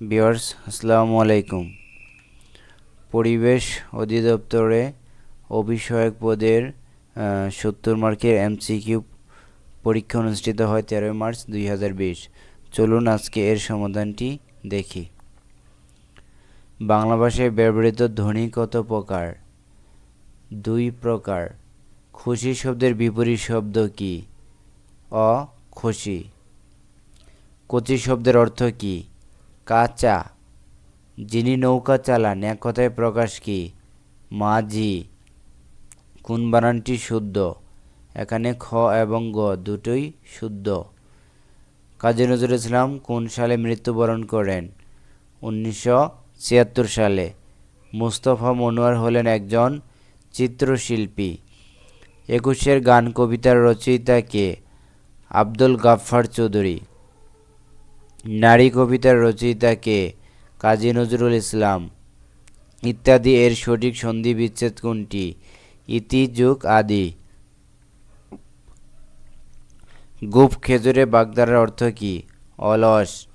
বিয়ার্স আসসালামু আলাইকুম। পরিবেশ অধিদপ্তরে অভিষয়ক পদের সত্তর মার্কের এমসিকিউ পরীক্ষা অনুষ্ঠিত হয় তেরোই মার্চ দুই হাজার বিশ। চলুন আজকে এর সমাধানটি দেখি। বাংলা ভাষায় ব্যবহৃত ধ্বনি কত প্রকার? দুই প্রকার। খুশি শব্দের বিপরীত শব্দ কি? অ, খুশি। কচি শব্দের অর্থ কী? কাঁচা, যিনি নৌকা চালান, এক কথায় প্রকাশ কি? মাঝি কোন বানানটি শুদ্ধ? এখানে খ এবং গ দুটোই শুদ্ধ। কাজী নজরুল ইসলাম কোন সালে মৃত্যুবরণ করেন? উনিশশো ছিয়াত্তর সালে। মুস্তফা মনোয়ার হলেন একজন চিত্রশিল্পী। একুশের গান কবিতার রচয়িতা কে? আব্দুল গাফফার চৌধুরী। নারী কবিতার রচয়িতা কে? কাজী নজরুল ইসলাম। ইত্যাদি, এর সঠিক সন্ধি বিচ্ছেদ কোনটি? ইতি যুগ আদি। গুপ খেজুরে বাগদারের অর্থ কী? অলস।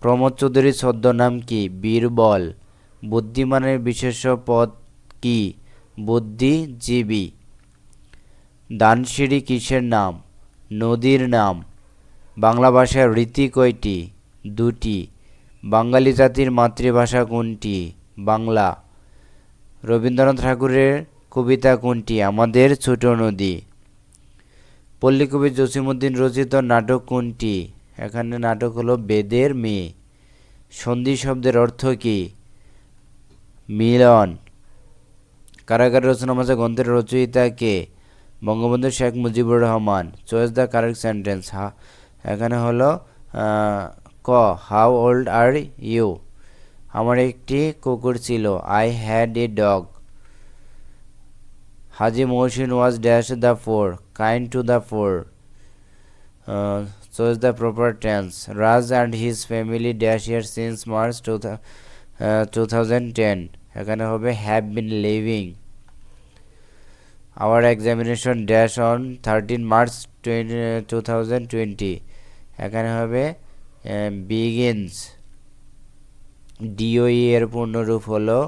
প্রমোদ চৌধুরীর ছদ্মনাম কি? বীরবল। বুদ্ধিমানের বিশেষ পদ কি? বুদ্ধিজীবী। দানসিঁড়ি কিসের নাম? নদীর নাম। বাংলা ভাষার রীতি কয়টি? দুটি। বাঙালি জাতির মাতৃভাষা কোনটি? বাংলা। রবীন্দ্রনাথ ঠাকুরের কবিতা কোনটি? আমাদের ছোট নদী। পল্লীকবি জসিমুদ্দিন রচিত নাটক কোনটি? এখানে নাটক হলো বেদের মেয়ে। সন্ধি শব্দের অর্থ কী? মিলন। কারাগার রচনা মাঝে গ্রন্থের রচয়িতা কে? Bangabandhu Sheikh Mujibur Rahman. Choice the correct sentence. হা এখানে হলো ক হাউ ওল্ড আর ইউ আমার একটি কুকুর ছিল। I had a dog Haji Mohsin was dash the poor kind to the poor choice the proper tense Raj and his family dash year since March two two thousand ten এখানে হবে have been living our examination dash on thirteen March two thousand twenty এখানে হবে begins DOE এর পূর্ণরূপ হলো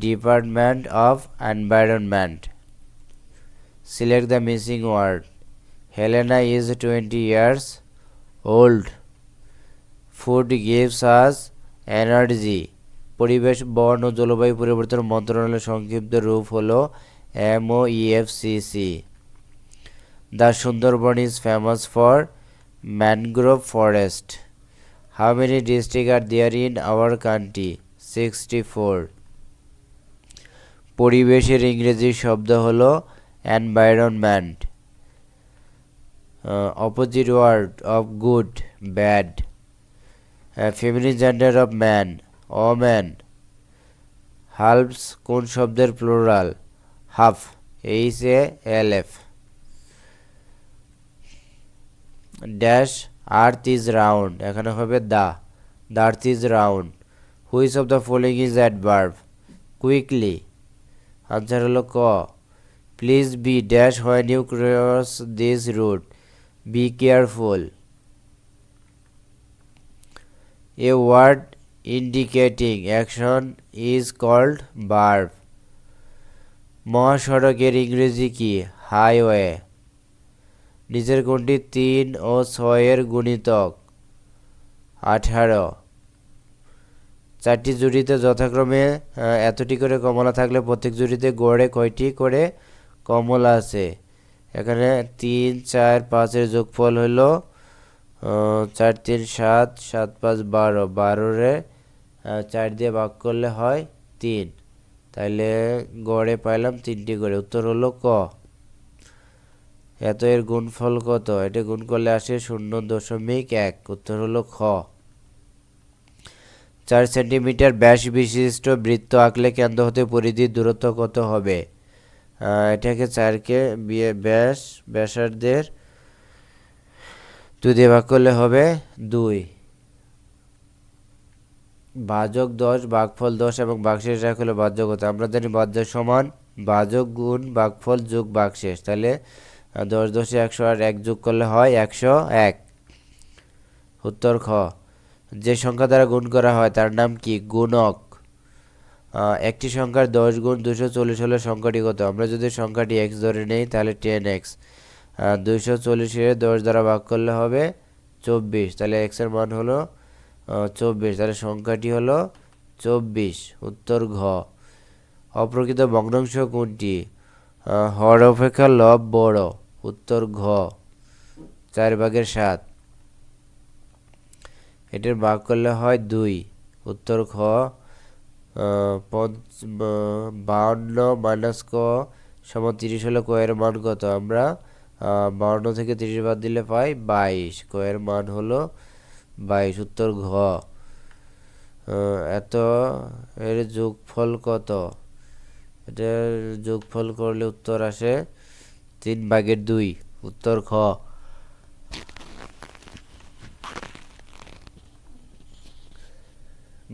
department of environment select the missing word Helena is twenty years old food gives us energy পরিবেশ, বন ও জলবায়ু পরিবর্তন মন্ত্রণালয়ের সংক্ষিপ্ত রূপ হলো MOEFCC the Sundarban is famous for mangrove forest how many district are there in our country sixty four পরিবেশের ইংরেজি শব্দ হলো environment opposite word of good bad feminine gender of man woman halves কোন শব্দের plural half H A L F dash earth is round এখানে হবে the the earth is round which of the following is adverb quickly answer হলো ক। Please be dash when you cross this route be careful a word indicating action is called বার্ভ মহাসড়কের ইংরেজি কি? Highway নিচের কোনটি তিন ও ছয়ের গুণিতক আঠারো। চারটি জুড়িতে যথাক্রমে এতটি করে কমলা থাকলে প্রত্যেক জুড়িতে গড়ে কয়টি করে কমলা আছে? এখানে তিন, চার, পাঁচের যোগফল হলো চার, তিন, সাত সাত, পাঁচ, বারো। বারোরে চার দিয়ে ভাগ করলে হয় তিন। তাইলে গড়ে পাইলাম তিনটি করে। উত্তর হলো ক। এত এর গুণফল কত? এটা গুণ করলে আসে শূন্য দশমিক এক। উত্তর হলো খ। চার সেন্টিমিটার ব্যাস বিশিষ্ট বৃত্ত আঁকলে কেন্দ্র হতে পরিধির দূরত্ব কত হবে? এটাকে চারকে বিয়ে, ব্যাস, ব্যাসার্ধের দুই ভাগ করলে হবে দুই। ভাজক দশ ভাগফল দশ এবং বাঘশেষ এক হলো বাহ্যকতা আমরা জানি বাহ্য সমান ভাজক গুণ ভাগফল যোগ বাঘশেষ। তাহলে দশ দশে একশো আর এক যোগ করলে হয় একশো এক। উত্তর খ। যে সংখ্যা দ্বারা গুণ করা হয় তার নাম কি? গুণক। একটি সংখ্যার দশ গুণ দুশো চল্লিশ হলে সংখ্যাটি কত? আমরা যদি সংখ্যাটি এক্স ধরে নেই তাহলে টেন এক্স দুইশো চল্লিশের দশ দ্বারা ভাগ করলে হবে চব্বিশ। তাহলে এক্সের মান হলো চব্বিশ। তাহলে সংখ্যাটি হলো চব্বিশ। উত্তর ঘ। অপ্রকৃত ভগ্নাংশ কোনটি? হর অপেক্ষা লব বড়। উত্তর ঘ চার ভাগের সাত। এটার ভাগ করলে হয় দুই। উত্তর খ পঞ্চ বা- বাহান্ন মাইনাস ক সমান তিরিশ হলে কয়ের মান কত? আমরা আহ, বাহান্ন থেকে তিরিশ বাদ দিলে পাই বাইশ। কয়ের মান হলো বাইশ। উত্তর ঘ এত এর যোগফল কত? এটার যোগফল করলে উত্তর আসে তিন ভাগের দুই, উত্তর খ।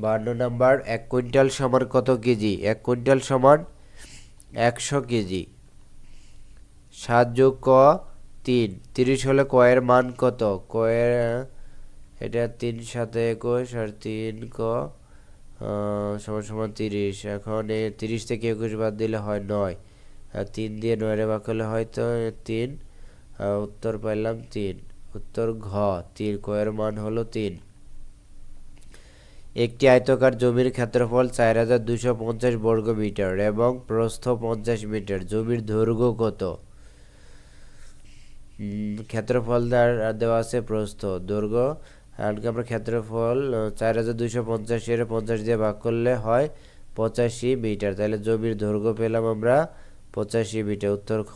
বান্ন নাম্বার, এক কুইন্টাল সমান কত কেজি? এক কুইন্টাল সমান একশো কেজি। সাত যোগ ক, তিন। তিরিশ হলে কয়ের মান কত? কয়ের, এটা তিন সাথে একুশ আর তিন ক সমান সমান তিরিশ। এখন তিরিশ থেকে একুশ বাদ দিলে হয় নয়। তিন দিয়ে নয়রে ভাগ করলে হয়তো তিন উত্তর পাইলাম তিন। উত্তর ঘ, তিন। কয়ের মান হলো তিন। একটি আয়তকার জমির ক্ষেত্রফল চার হাজার দুশো পঞ্চাশ বর্গ মিটার এবং প্রস্থ পঞ্চাশ মিটার। জমির দৈর্ঘ্য কত? ক্ষেত্রফল দেওয়া আছে প্রস্থ, দৈর্ঘ্য। আজকে আমরা ক্ষেত্রফল চার হাজার দুশো পঞ্চাশের পঞ্চাশ দিয়ে ভাগ করলে হয় পঁচাশি মিটার। তাহলে জমির দৈর্ঘ্য পেলাম আমরা পঁচাশি মিটার উত্তর খ।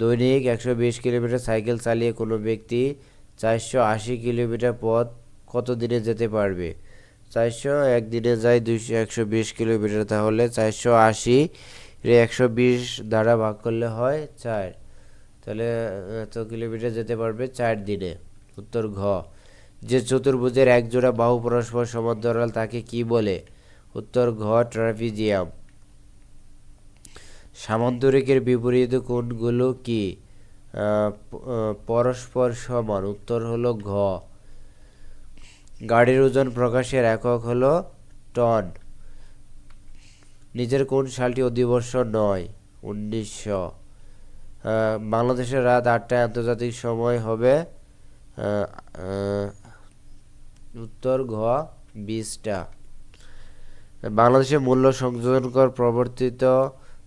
দৈনিক একশো বিশ কিলোমিটার সাইকেল চালিয়ে কোনো ব্যক্তি চারশো আশি কিলোমিটার পথ কত দিনে যেতে পারবে? চারশো একদিনে যায় দুইশো একশো বিশ কিলোমিটার, তাহলে চারশো আশি একশো বিশ দ্বারা ভাগ করলে হয় চার। তাহলে এত কিলোমিটার যেতে পারবে চার দিনে। উত্তর ঘ। যে চতুর্ভুজের এক জোড়া বাহু পরস্পর সমান্তরাল, তাকে কি বলে? উত্তর ঘ ট্রাপিজিয়াম সামান্তরিকের বিপরীত কোণগুলো কি? পরস্পর সমান। উত্তর হলো ঘ। গাড়ির ওজন প্রকাশের একক হলো টন। নিজের কোন সালটি অধিবর্ষ নয়, উনিশশো। বাংলাদেশের রাত আটটায় আন্তর্জাতিক সময় হবে উত্তর ঘ, বিশটা। বাংলাদেশে মূল্য সংযোজন কর প্রবর্তিত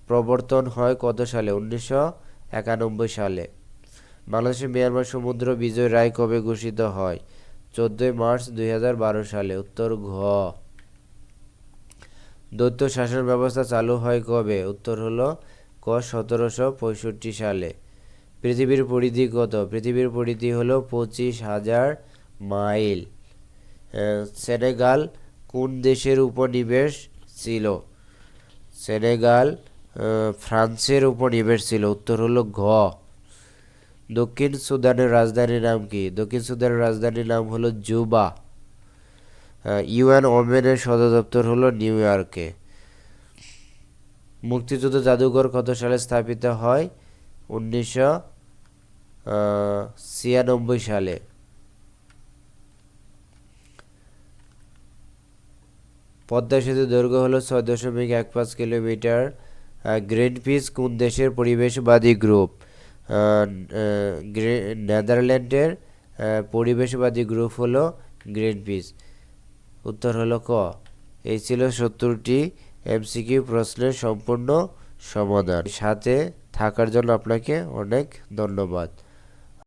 প্রবর্তন হয় কত সালে? উনিশশো একানব্বই সালে। বাংলাদেশে মিয়ানমার সমুদ্র বিজয় রায় কবে ঘোষিত হয়? চোদ্দই মার্চ দু হাজার বারো সালে। উত্তর ঘ। দৈত্য শাসন ব্যবস্থা চালু হয় কবে? উত্তর হলো ক সতেরোশো পঁয়ষট্টি সালে। পৃথিবীর পরিধি কত? পৃথিবীর পরিধি হলো পঁচিশ হাজার মাইল। সেনেগাল কোন দেশের উপনিবেশ ছিল? সেনেগাল ফ্রান্সের উপনিবেশ ছিল। উত্তর হলো ঘ। দক্ষিণ সুদানের রাজধানীর নাম কি? দক্ষিণ সুদানের রাজধানীর নাম হলো জুবা। ইউএন ওমেনের সদর দপ্তর হলো নিউ ইয়র্কে। মুক্তিযুদ্ধ জাদুঘর কত সালে স্থাপিত হয়? উনিশশো ছিয়ানব্বই সালে। পদ্মা সেতু দৈর্ঘ্য হলো ছয় দশমিক এক পাঁচ কিলোমিটার। গ্রিন পিস কোন দেশের পরিবেশবাদী গ্রুপ নেদারল্যান্ডের পরিবেশবাদী গ্রুপ হলো গ্রিন পিস উত্তর হলো ক। এই ছিল সত্তরটি এমসিকিউ প্রশ্নের সম্পূর্ণ সমাধান। সাথে থাকার জন্য আপনাকে অনেক ধন্যবাদ।